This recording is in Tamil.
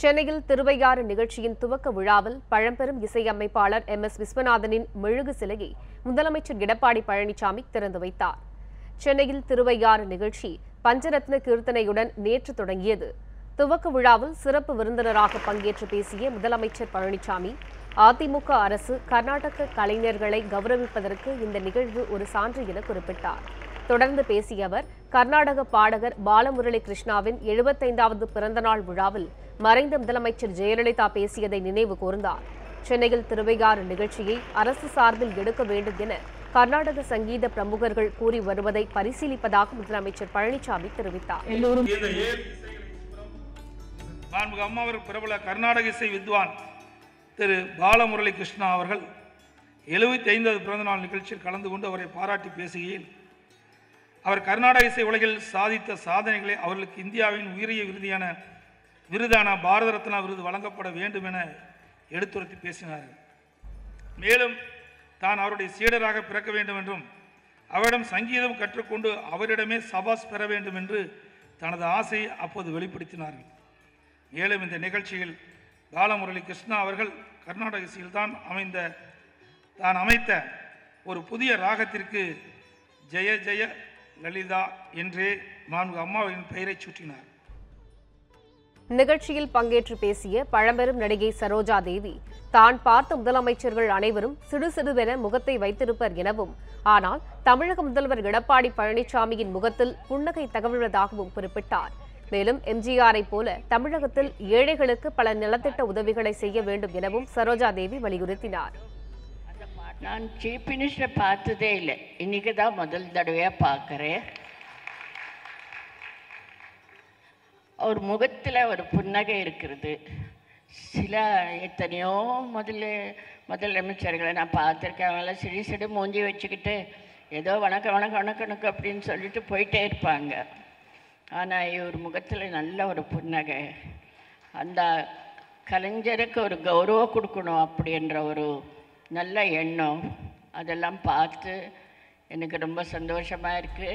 சென்னையில் திருவையாறு நிகழ்ச்சியின் துவக்க விழாவில் பழம்பெரும் இசையமைப்பாளர் எம் எஸ் விஸ்வநாதனின் மெழுகு சிலையை முதலமைச்சர் எடப்பாடி பழனிசாமி திறந்து வைத்தார். சென்னையில் திருவையாறு நிகழ்ச்சி பஞ்சரத்ன கீர்த்தனையுடன் நேற்று தொடங்கியது. துவக்க விழாவில் சிறப்பு விருந்தினராக பங்கேற்று பேசிய முதலமைச்சர் பழனிசாமி அதிமுக அரசு கர்நாடக கலைஞர்களை கௌரவிப்பதற்கு இந்த நிகழ்வு ஒரு சான்று என குறிப்பிட்டார். தொடர்ந்து பேசிய அவர் கர்நாடக பாடகர் பாலமுரளி கிருஷ்ணாவின் எழுபத்தைந்தாவது பிறந்தநாள் விழாவில் மறைந்த முதலமைச்சர் ஜெயலலிதா பேசியதை நினைவு கூர்ந்தார். சென்னையில் திருவையாறு நிகழ்ச்சியை அரசு சார்பில் எடுக்க வேண்டும் என கர்நாடக சங்கீத பிரமுகர்கள் கூறி வருவதை பரிசீலிப்பதாக முதலமைச்சர் பழனிசாமி தெரிவித்தார். அம்மாவர் பிரபல கர்நாடக இசை வித்வான் திரு பாலமுரளி கிருஷ்ணா அவர்கள் எழுபத்தி ஐந்தாவது பிறந்தநாள் நிகழ்ச்சியில் கலந்து கொண்டு அவரை பாராட்டி பேசுகையில் அவர் கர்நாடக இசை உலகில் சாதித்த சாதனைகளை அவர்களுக்கு இந்தியாவின் உயரிய விருதியான விருதான பாரத ரத்னா விருது வழங்கப்பட வேண்டும் என எடுத்துரைத்து பேசினார்கள் மேலும் தான் அவருடைய சீடராக பிறக்க வேண்டும் என்றும் அவரிடம் சங்கீதம் கற்றுக்கொண்டு அவரிடமே சபாஸ் பெற வேண்டும் என்று தனது ஆசையை அப்போது வெளிப்படுத்தினார்கள் மேலும் இந்த நிகழ்ச்சியில் பாலமுரளி கிருஷ்ணா அவர்கள் கர்நாடக இசையில்தான் அமைந்த தான் அமைத்த ஒரு புதிய ராகத்திற்கு ஜெய ஜெய லலிதா என்று நான்கு அம்மாவின் பெயரை சுற்றினார் நிகழ்ச்சியில் பங்கேற்று பேசிய பழம்பெரும் நடிகை சரோஜா தேவி தான் பார்த்த முதலமைச்சர்கள் அனைவரும் சிறு சிறுவென முகத்தை வைத்திருப்பர் எனவும் ஆனால் தமிழக முதல்வர் எடப்பாடி பழனிசாமியின் முகத்தில் புன்னகை தகவல்வதாகவும் குறிப்பிட்டார். மேலும் எம்ஜிஆரை போல தமிழகத்தில் ஏழைகளுக்கு பல நலத்திட்ட உதவிகளை செய்ய வேண்டும் எனவும் சரோஜா தேவி வலியுறுத்தினார். நான் சீஃப் மினிஸ்டரை பார்த்ததே இல்லை. இன்றைக்கி தான் முதல் தடவையாக பார்க்குறேன். அவர் முகத்தில் ஒரு புன்னகை இருக்கிறது. சில எத்தனையோ முதல்ல முதலமைச்சர்களை நான் பார்த்துருக்கேன். அவங்களாம் சிடி சிறு மூஞ்சி வச்சுக்கிட்டு ஏதோ வணக்கம் வணக்கம் வணக்கம் வணக்கம் அப்படின்னு சொல்லிட்டு போயிட்டே இருப்பாங்க. ஆனால் இவர் முகத்தில் நல்ல ஒரு புன்னகை. அந்த கலைஞருக்கு ஒரு கௌரவம் கொடுக்கணும் அப்படின்ற ஒரு நல்ல எண்ணம். அதெல்லாம் பார்த்து எனக்கு ரொம்ப சந்தோஷமாக இருக்குது